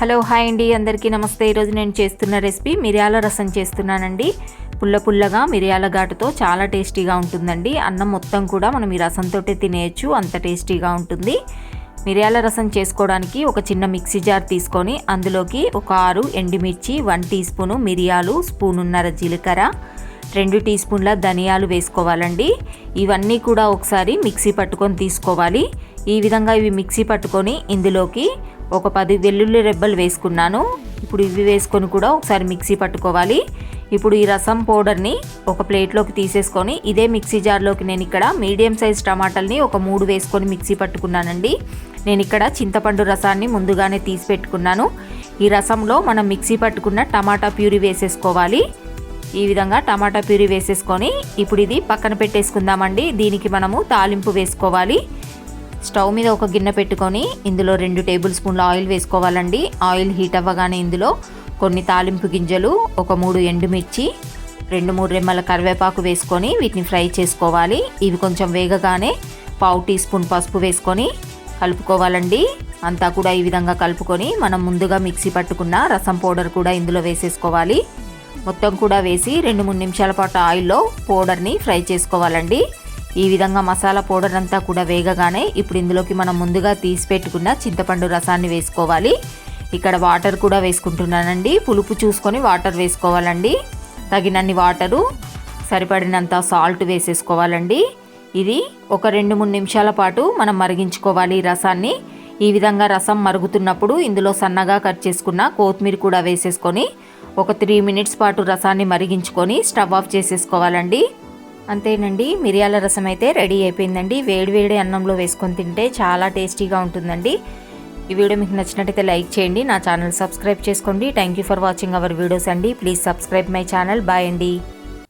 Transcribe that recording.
Hello hi అండి. అందరికీ నమస్తే. ఈరోజు నేను చేస్తున్న రెసిపీ మిరియాల రసం చేస్తున్నానండి. పుల్ల పుల్లగా మిరియాల ఘాటుతో చాలా టేస్టీగా ఉంటుందండి. అన్నం మొత్తం కూడా మనం ఈ రసంతో తినేయచ్చు. అంత టేస్టీగా ఉంటుంది. మిరియాల రసం చేసుకోవడానికి ఒక చిన్న మిక్సీ జార్ తీసుకొని అందులోకి ఒక ఆరు ఎండుమిర్చి వన్ టీ స్పూను మిరియాలు స్పూనున్నర జీలకర్ర రెండు టీ స్పూన్ల ధనియాలు వేసుకోవాలండి. ఇవన్నీ కూడా ఒకసారి మిక్సీ పట్టుకొని తీసుకోవాలి. ఈ విధంగా ఇవి మిక్సీ పట్టుకొని ఇందులోకి ఒక పది వెల్లుల్లి రెబ్బలు వేసుకున్నాను. ఇప్పుడు ఇవి వేసుకొని కూడా ఒకసారి మిక్సీ పట్టుకోవాలి. ఇప్పుడు ఈ రసం పౌడర్ని ఒక ప్లేట్లోకి తీసేసుకొని ఇదే మిక్సీ జార్లోకి నేను ఇక్కడ మీడియం సైజ్ టమాటాలని ఒక మూడు వేసుకొని మిక్సీ పట్టుకున్నానండి. నేను ఇక్కడ చింతపండు రసాన్ని ముందుగానే తీసి పెట్టుకున్నాను. ఈ రసంలో మనం మిక్సీ పట్టుకున్న టమాటా ప్యూరీ వేసేసుకోవాలి. ఈ విధంగా టమాటా ప్యూరీ వేసేసుకొని ఇప్పుడు ఇది పక్కన పెట్టేసుకుందామండి. దీనికి మనము తాలింపు వేసుకోవాలి. స్టవ్ మీద ఒక గిన్నె పెట్టుకొని ఇందులో రెండు టేబుల్ స్పూన్ల ఆయిల్ వేసుకోవాలండి. ఆయిల్ హీట్ అవ్వగానే ఇందులో కొన్ని తాలింపు గింజలు ఒక మూడు ఎండుమిర్చి రెండు మూడు రెమ్మల కరివేపాకు వేసుకొని వీటిని ఫ్రై చేసుకోవాలి. ఇవి కొంచెం వేగగానే పావు టీ స్పూన్ పసుపు వేసుకొని కలుపుకోవాలండి. అంతా కూడా ఈ విధంగా కలుపుకొని మనం ముందుగా మిక్సీ పట్టుకున్న రసం పౌడర్ కూడా ఇందులో వేసేసుకోవాలి. మొత్తం కూడా వేసి రెండు మూడు నిమిషాల పాటు ఆయిల్లో పౌడర్ని ఫ్రై చేసుకోవాలండి. ఈ విధంగా మసాలా పౌడర్ అంతా కూడా వేగగానే ఇప్పుడు ఇందులోకి మనం ముందుగా తీసి పెట్టుకున్న చింతపండు రసాన్ని వేసుకోవాలి. ఇక్కడ వాటర్ కూడా వేసుకుంటున్నానండి. పులుపు చూసుకొని వాటర్ వేసుకోవాలండి. తగినన్ని వాటరు సరిపడినంత సాల్ట్ వేసేసుకోవాలండి. ఇది ఒక రెండు మూడు నిమిషాల పాటు మనం మరిగించుకోవాలి ఈ రసాన్ని. ఈ విధంగా రసం మరుగుతున్నప్పుడు ఇందులో సన్నగా కట్ చేసుకున్న కొత్తిమీర కూడా వేసేసుకొని ఒక త్రీ మినిట్స్ పాటు రసాన్ని మరిగించుకొని స్టవ్ ఆఫ్ చేసేసుకోవాలండి. అంతేనండి మిరియాల రసం అయితే రెడీ అయిపోయిందండి. వేడివేడి అన్నంలో వేసుకొని తింటే చాలా టేస్టీగా ఉంటుందండి. ఈ వీడియో మీకు నచ్చినట్టయితే లైక్ చేయండి నా ఛానల్ సబ్స్క్రైబ్ చేసుకోండి. Thank you for watching our videos అండి. Please subscribe my channel bye అండి.